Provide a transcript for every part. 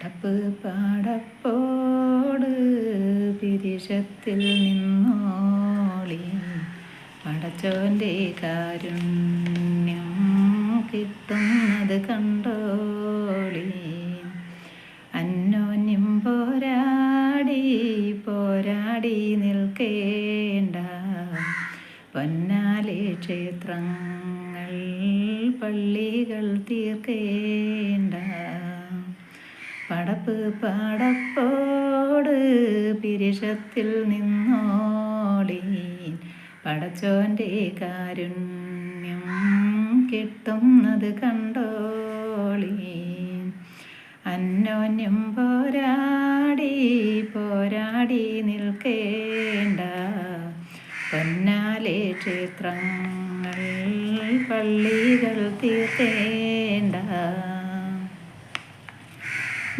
പടപ്പ് പാടപ്പോട് തിരിശത്തിൽ നിന്നോളി. പടച്ചോന്റെ കാരുണ്യം കിട്ടുന്നത് കണ്ടോളി. അന്നോന്യം പോരാടി പോരാടി നിൽക്കേണ്ട. പൊന്നാലെ ക്ഷേത്രങ്ങൾ പള്ളികൾ തീർക്കേണ്ട. പടപ്പ് പടപ്പോട് പിരിഷത്തിൽ നിന്നോളി പടച്ചോന്റെ കാരുണ്യം കിട്ടുന്നത് കണ്ടോളി അന്യോന്യം പോരാടി പോരാടി നിൽക്കേണ്ട. പൊന്നാലെ ക്ഷേത്രങ്ങൾ പള്ളികൾ തീർക്കേണ്ട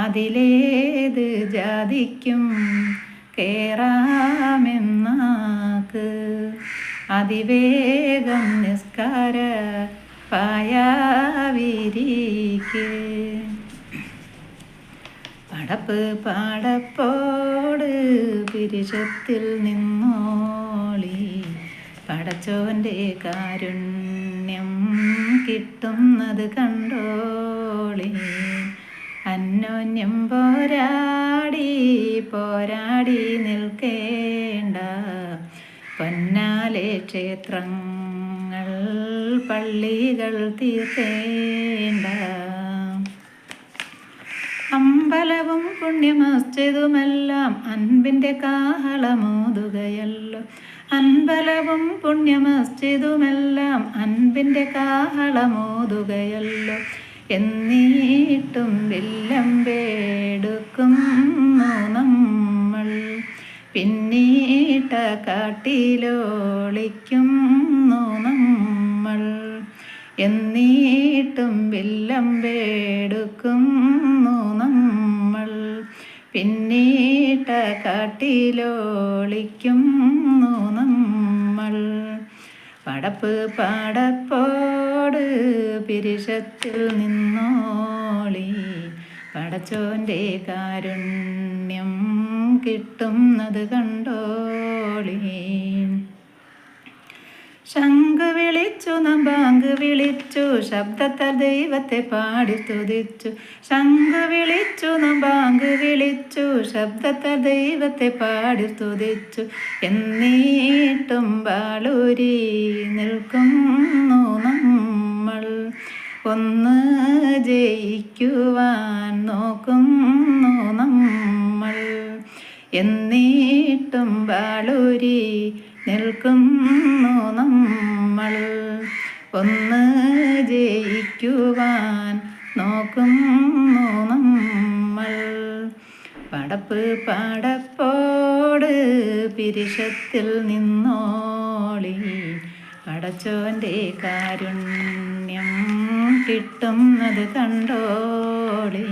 അതിലേത് ജാതിക്കും കേറാമെന്നാക്ക്. അതിവേഗം നിസ്കാര പായാവിരിക്ക്. പടപ്പ് പാടപ്പോട് പിരിശത്തിൽ നിന്നോളി. പടച്ചോന്റെ കാരുണ്യം കിട്ടുന്നത് കണ്ടോളി അന്യോന്യം പോരാടി പോരാടി നിൽക്കേണ്ട. പൊന്നാലെ ക്ഷേത്രങ്ങൾ പള്ളികൾ തീർക്കേണ്ട. അമ്പലവും പുണ്യമസ്ജിദുമെല്ലാം അൻപിന്റെ കാഹളമോതുകയല്ലോ. അൻപലവും പുണ്യമസ്ജിദുമെല്ലാം അൻപിന്റെ കാഹളമോതുകയല്ലോ. എന്നീട്ടും വില്ലമ്പേടുക്കും നമ്മൾ. പിന്നീട്ട കാട്ടിലോളിക്കുന്നു നമ്മൾ. എന്നീട്ടും വില്ലമ്പേടുക്കുന്നു നമ്മൾ. പിന്നീട്ട കാട്ടിലോളിക്കുന്നു നമ്മൾ. പടപ്പ് പടപ്പോട് പിരിശത്തിൽ നിന്നോളി. പടച്ചോന്റെ കാരുണ്യം കിട്ടുന്നത് കണ്ടോളി. ശംഖ് വിളിച്ചു നാം ബാങ്ക് വിളിച്ചു ശബ്ദത്താൽ ദൈവത്തെ പാടി സ്തുതിച്ചു. ശംഖ് വിളിച്ചു നൊമ്പാങ്ക് വിളിച്ചു ശബ്ദത്താൽ ദൈവത്തെ പാടി സ്തുതിച്ചു. എന്നീട്ടും ബാളൂരി നിൽക്കുന്നു നമ്മൾ. ഒന്ന് ജയിക്കുവാൻ നോക്കുന്നു നമ്മൾ. എന്നീട്ടും ബാളൂരി നിൽക്കുന്നു നമ്മൾ. ഒന്ന് ജയിക്കുവാൻ നോക്കുന്നു നമ്മൾ. പടപ്പ് പടപ്പോട് പിരിശത്തിൽ നിന്നോളി. പടച്ചോന്റെ കാരുണ്യം കിട്ടുന്നത് കണ്ടോളി.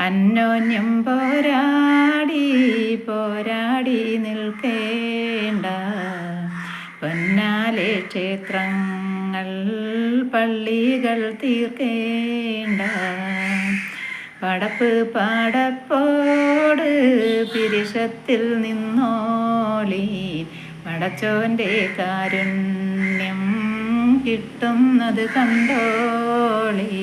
അന്യോന്യം പോരാടി പോരാടി നിൽക്കേണ്ട. പൊന്നാലെ ക്ഷേത്രങ്ങൾ പള്ളികൾ തീർക്കേണ്ട. പടപ്പ് പാടപ്പോട് പിരിശത്തിൽ നിന്നോളി. പടച്ചോന്റെ കാരുണ്യം കിട്ടുന്നത് കണ്ടോളി.